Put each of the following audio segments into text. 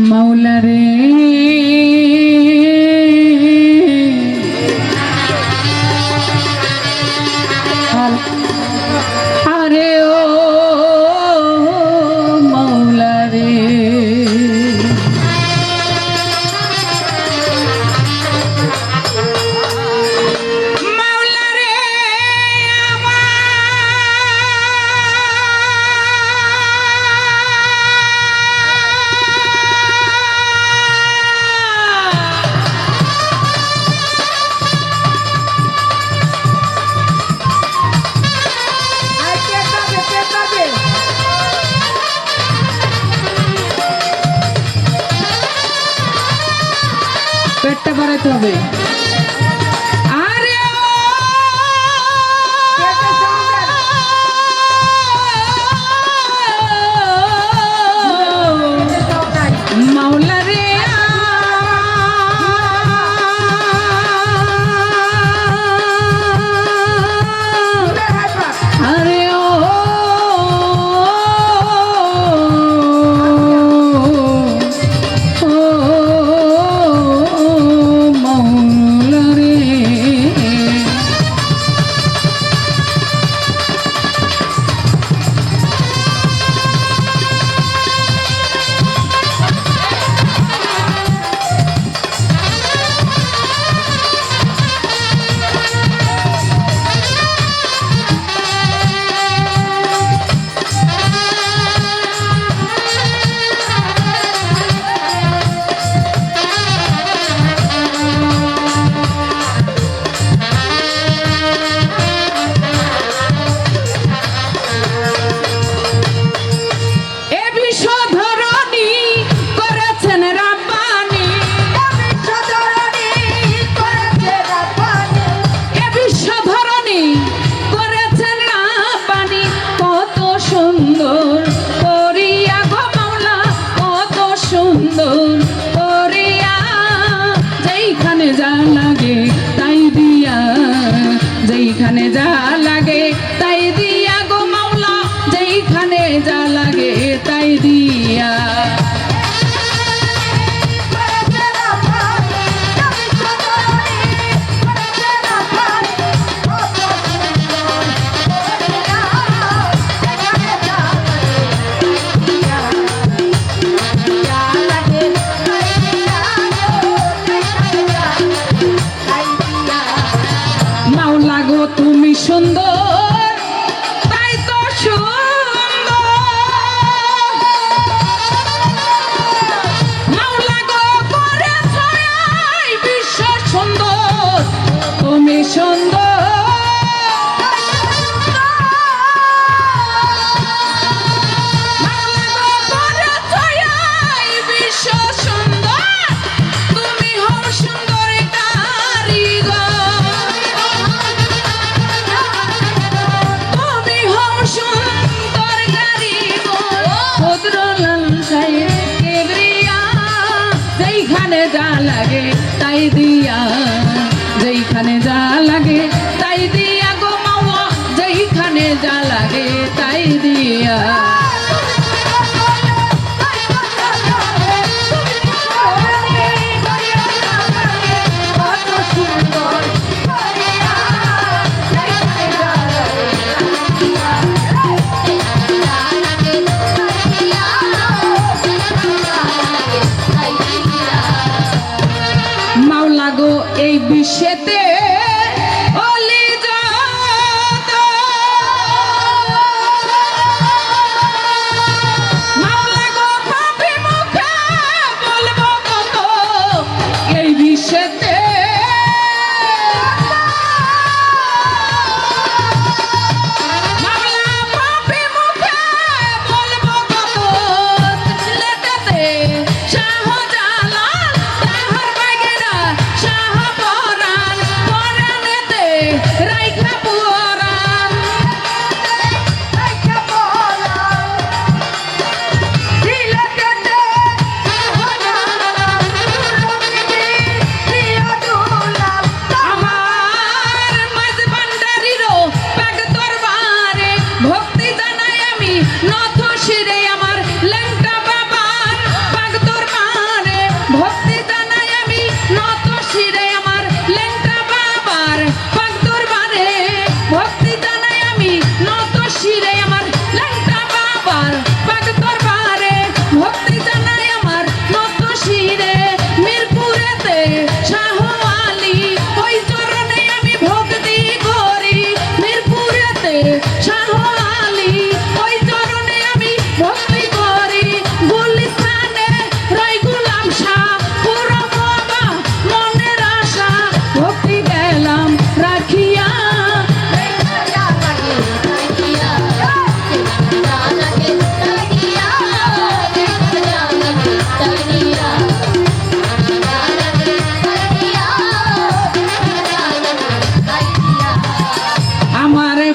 মৌলারে Tommy. যেখানে যা যেইখানে যা লাগে, তাই দিয়া। যেইখানে যা লাগে, তাই দিয়া গো মাওয়া। যেইখানে যা লাগে, তাই দিয়া।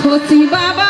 হতি বাবা।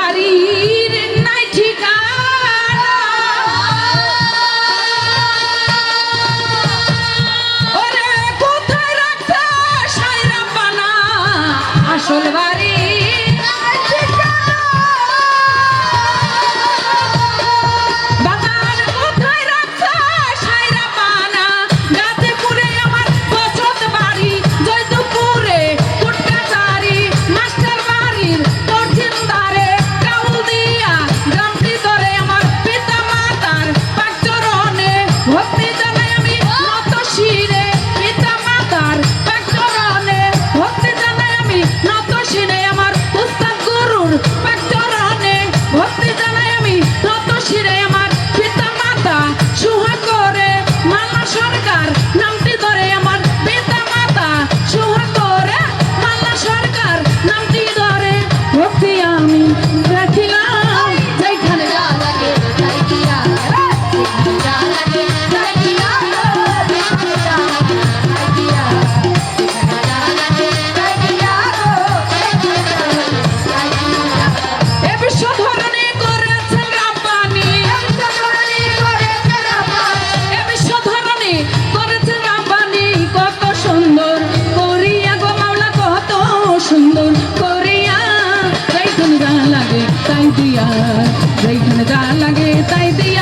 जैठन जालागे ताई दिया